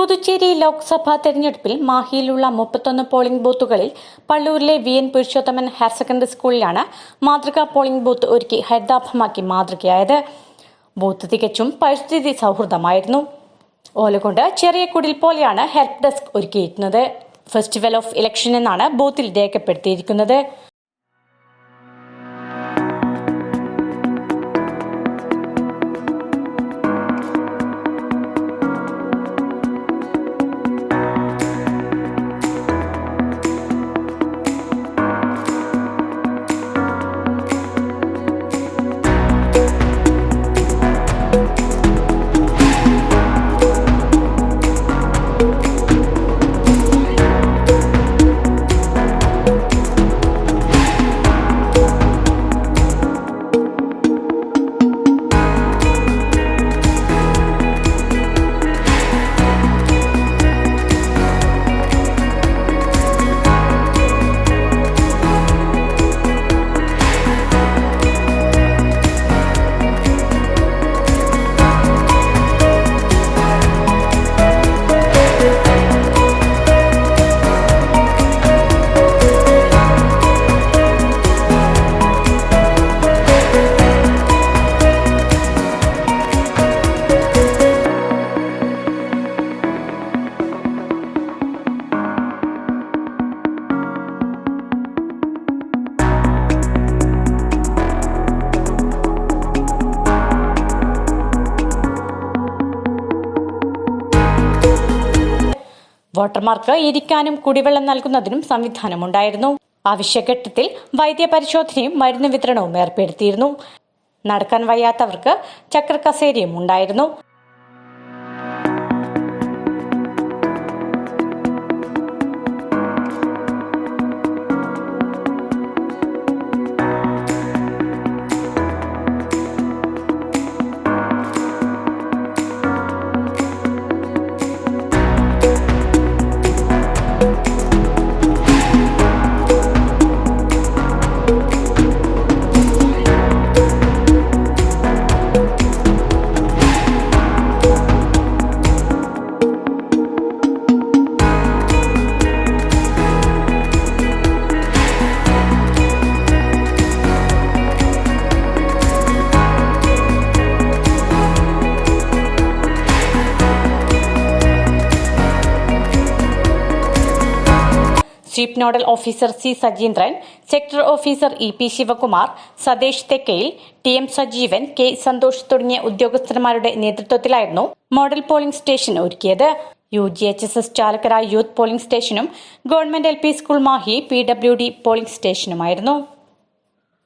പുതുച്ചേരി ലോക്സഭാ തെരഞ്ഞെടുപ്പിൽ മാഹിയിലുള്ള മുപ്പത്തൊന്ന് പോളിംഗ് ബൂത്തുകളിൽ പള്ളൂരിലെ V N Purushothaman higher secondary സ്കൂളിലാണ് മാതൃകാ പോളിംഗ് ബൂത്ത് ഒരുക്കി ഹരിതാഭമാക്കി മാതൃകയായത്. ബൂത്ത് തികച്ചും പരിസ്ഥിതി സൗഹൃദമായിരുന്നു. ഓലകൊണ്ട് ചെറിയ കുടിൽ പോലെയാണ് ഹെൽപ്പ് ഡെസ്ക് ഒരുക്കിയിരുന്നത്. ഫെസ്റ്റിവൽ ഓഫ് ഇലക്ഷൻ എന്നാണ് ബൂത്തിൽ രേഖപ്പെടുത്തിയിരിക്കുന്നത്. വോട്ടർമാർക്ക് ഇരിക്കാനും കുടിവെള്ളം നൽകുന്നതിനും സംവിധാനമുണ്ടായിരുന്നു. ആവശ്യഘട്ടത്തിൽ വൈദ്യപരിശോധനയും മരുന്ന് വിതരണവും ഏർപ്പെടുത്തിയിരുന്നു. നടക്കാൻ വയ്യാത്തവർക്ക് ചക്രക്കസേരയും ഉണ്ടായിരുന്നു. Chief nodal officer C Sajeendran sector officer E P Sivakumar Sathesh Thekkayil T M Sajeevan K Santhosh തുടങ്ങിയ ഉദ്യോഗസ്ഥന്മാരുടെ നേതൃത്വത്തിലായിരുന്നു മോഡൽ പോളിംഗ് സ്റ്റേഷൻ ഒരുക്കിയത്. U G H S S Chalakkara youth polling സ്റ്റേഷനും government L P school Mahe P W D polling സ്റ്റേഷനുമായിരുന്നു.